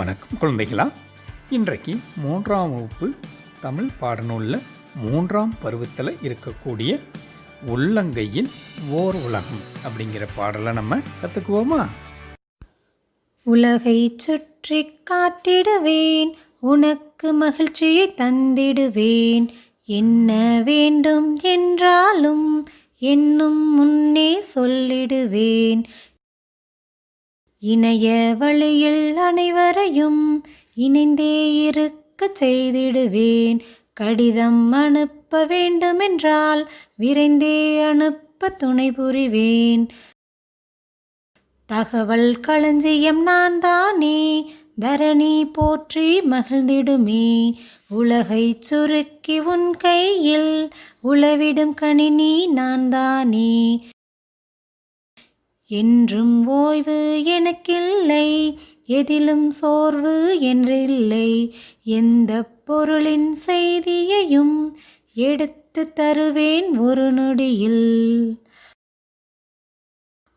வணக்கம் குழந்தைகளா? இன்றைக்கு மூன்றாம் வகுப்பு தமிழ் பாடநூலில் மூன்றாம் பருவத்தில் இருக்கக்கூடிய உள்ளங்கையில் ஓர் உலகம் அப்படிங்கிற பாடலை நம்ம கற்றுக்குவோமா உலகை சுற்றி காட்டிடுவேன் உனக்கு மகிழ்ச்சியை தந்திடுவேன். என்ன வேண்டும் என்றாலும் என்னும் முன்னே சொல்லிடுவேன். இணைய வழியில் அனைவரையும் இணைந்தே இருக்கச் செய்திடுவேன். கடிதம் அனுப்ப வேண்டுமென்றால் விரைந்தே அனுப்ப துணை புரிவேன். தகவல் களஞ்சியம் நான் தானே தரணி போற்றி மகிழ்ந்திடுமே. உலகை சுருக்கி உன் கையில் உளவிடும் கணினி நான் தானே. என்றும் ஓய்வு எனக்கில்லை எதிலும் சோர்வு என்றில்லை. எந்த பொருளின் செய்தியையும் எடுத்து தருவேன் ஒரு நொடியில்.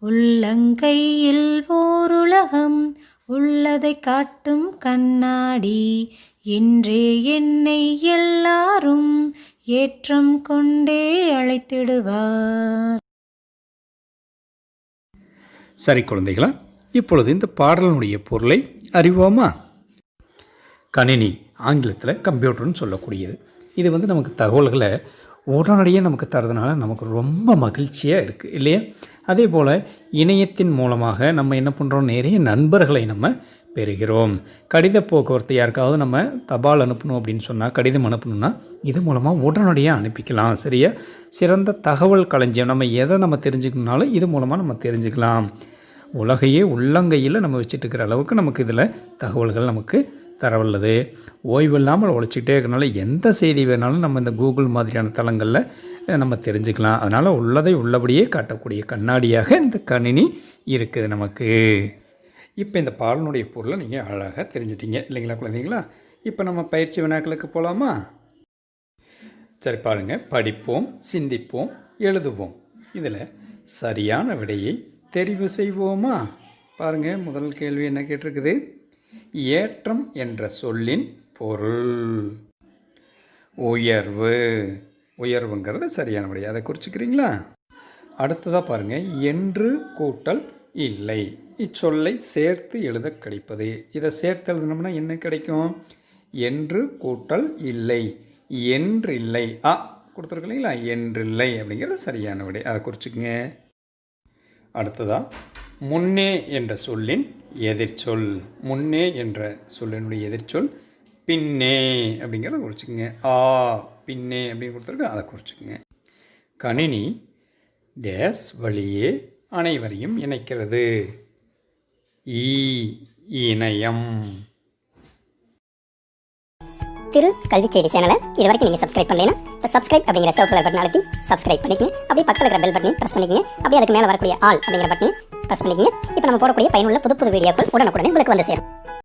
உள்ளங்கையில் ஓருலகம் உள்ளதை காட்டும் கண்ணாடி. என்றே என்னை எல்லாரும் ஏற்றம் கொண்டே அழைத்திடுவார். சரி குழந்தைகளா இப்பொழுது இந்த பாடலினுடைய பொருளை அறிவோமா? கணினி ஆங்கிலத்தில் கம்ப்யூட்டர்னு சொல்லக்கூடியது. இது வந்து நமக்கு தகவல்களை உடனடியாக நமக்கு தரதுனால நமக்கு ரொம்ப மகிழ்ச்சியாக இருக்குது இல்லையா? அதே போல் இணையத்தின் மூலமாக நம்ம என்ன பண்ணுறோம் நிறைய நண்பர்களை நம்ம பெறுகிறோம். கடித போக்குவரத்து யாருக்காவது நம்ம தபால் அனுப்பணும் அப்படின்னு சொன்னால் கடிதம் அனுப்பணும்னா இது மூலமாக உடனடியாக அனுப்பிக்கலாம் சரியா? சிறந்த தகவல் களஞ்சியம் நம்ம எதை நம்ம தெரிஞ்சுக்கணுனாலும் இது மூலமாக நம்ம தெரிஞ்சுக்கலாம். உலகையே உள்ளங்கையில் நம்ம வச்சுட்டு இருக்கிற அளவுக்கு நமக்கு இதில் தகவல்கள் நமக்கு தரவல்லது. ஓய்வு இல்லாமல் உழைச்சிக்கிட்டே இருக்கனால எந்த செய்தி வேணாலும் நம்ம இந்த கூகுள் மாதிரியான தளங்களில் நம்ம தெரிஞ்சுக்கலாம். அதனால் உள்ளதை உள்ளபடியே காட்டக்கூடிய கண்ணாடியாக இந்த கணினி இருக்குது நமக்கு. இப்போ இந்த பாடலுடைய பொருளை நீங்கள் அழகாக தெரிஞ்சிட்டீங்க. இல்லைங்களா குழந்தைங்களா? இப்போ நம்ம பயிற்சி வினாக்களுக்கு போகலாமா சரி பாருங்க. படிப்போம் சிந்திப்போம் எழுதுவோம். இதில் சரியான விடையை தெரிவு செய்வோமா? பாருங்க முதல் கேள்வி என்ன கேட்டிருக்குது? ஏற்றம் என்ற சொல்லின் பொருள். உயர்வு. உயர்வுங்கிறது சரியான விடை. அதை குறிச்சுக்கிறீங்களா? அடுத்ததாக பாருங்க. என்று கூட்டல் இல்லை. இச்சொல்லை சேர்த்து எழுத கிடைப்பது. இதை சேர்த்து எழுதணும்னா என்ன கிடைக்கும்? என்று கூட்டல் இல்லை. என்றில்லை. ஆ கொடுத்துருக்கு இல்லைங்களா என்றில்லை அப்படிங்கிறது சரியான விடை. அதை குறிச்சுக்குங்க. அடுத்ததாக முன்னே என்ற சொல்லின் எதிர்ச்சொல். முன்னே என்ற சொல்லினுடைய எதிர்ச்சொல் பின்னே அப்படிங்கிறத குறிச்சுக்குங்க. ஆ பின்னே அப்படின்னு கொடுத்துருக்கு. அதை குறிச்சுக்குங்க. கணினி டேஸ் வழியே அனைவரையும் இணைக்கிறது. ஈ இணையம். திரு கல்வி செய்தி சேனலை இது வரைக்கும் நீங்கள் சப்ஸ்கிரைப் பண்ணலைன்னா இப்போ சப்ஸ்கிரைப் அப்படிங்கிற சிவப்பு கலர் பட்டன் அழுத்தி சப்ஸ்கிரைப் பண்ணிக்கங்க. அப்படியே பக்கத்தில் இருக்கிற பெல் பட்டனையும் ப்ரெஸ் பண்ணிக்கங்க. அப்படியே அதுக்கு மேலே வரக்கூடிய ஆல் அப்படிங்கிற பட்டனையும் ப்ரெஸ் பண்ணிக்கங்க. இப்போ நம்ம போடக்கூடிய பயனுள்ள புது புது வீடியோக்கள் உடனுக்குடனே உங்களுக்கு வந்து சேரும்.